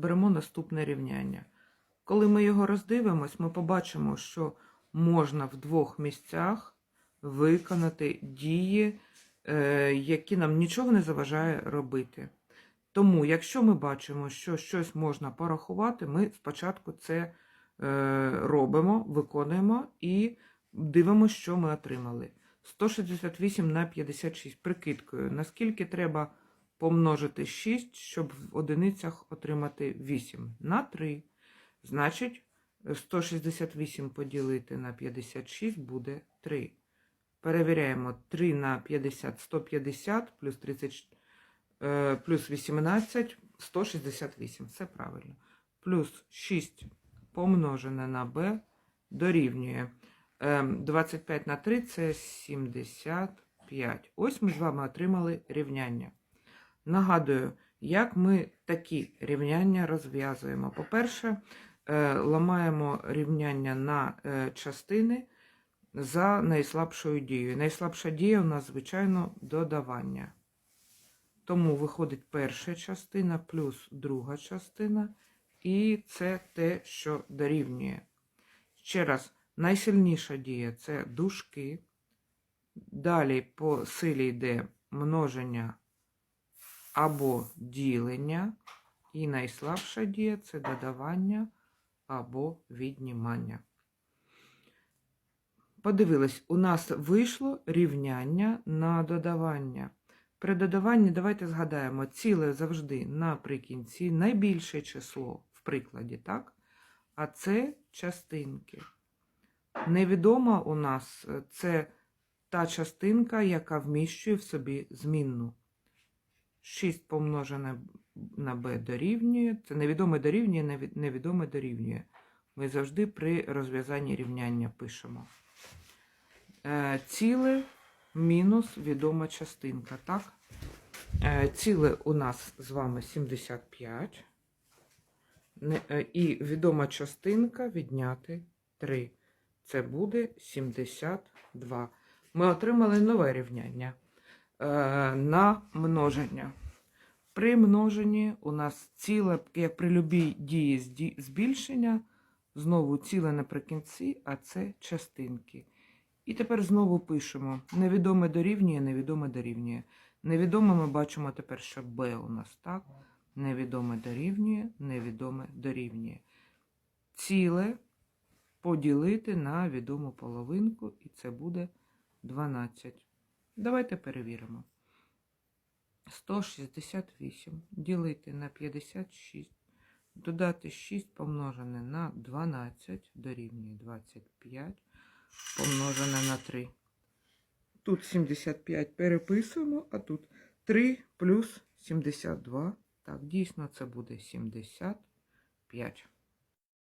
розберемо наступне рівняння. Коли ми його роздивимось, ми побачимо, що можна в двох місцях виконати дії, е, які нам нічого не заважає робити. Тому, якщо ми бачимо, що щось можна порахувати, ми спочатку це е, робимо, виконуємо і дивимося, що ми отримали. 168 на 56 прикидкою. Наскільки треба помножити 6, щоб в одиницях отримати 8? На 3. Значить, 168 поділити на 56 буде 3. Перевіряємо 3 на 50 150 плюс 30 е, плюс 18 168. Все правильно. Плюс 6 помножене на b дорівнює ем, 25 на 3 це 75. Ось ми з вами отримали рівняння. Нагадую, як ми такі рівняння розв'язуємо. По-перше, е, ламаємо рівняння на е, частини за найслабшою дією. Найслабша дія у нас, звичайно, додавання. Тому виходить перша частина плюс друга частина, і це те, що дорівнює. Ще раз, найсильніша дія це дужки. Далі по силі йде множення або ділення. І найслабша дія це додавання або віднімання. Подивились, у нас вийшло рівняння на додавання. При додаванні давайте згадаємо, ціле завжди наприкінці найбільше число в прикладі, так? А це частинки. Невідома у нас е, це та частинка, яка вміщує в собі змінну. 6 помножене на b дорівнює. Це невідоме дорівнює, невідоме дорівнює. Ми завжди при розв'язанні рівняння пишемо. Е, Ціле мінус відома частинка, так? Е, Ціле у нас з вами 75. Е, І відома частинка відняти 3. Це буде 72. Ми отримали нове рівняння на множення. При множенні у нас ціле, як при любій дії збільшення, знову ціле наприкінці, а це частинки. І тепер знову пишемо невідоме дорівнює, невідоме дорівнює. Невідоме ми бачимо тепер, що b у нас, так? Невідоме дорівнює, невідоме дорівнює. Ціле поділити на відому половинку, і це буде 12. Давайте перевіримо. 168 ділити на 56, додати 6 помножене на 12 дорівнює 25 помножене на 3. Тут 75 переписуємо, а тут 3 плюс 72. Так, дійсно це буде 75.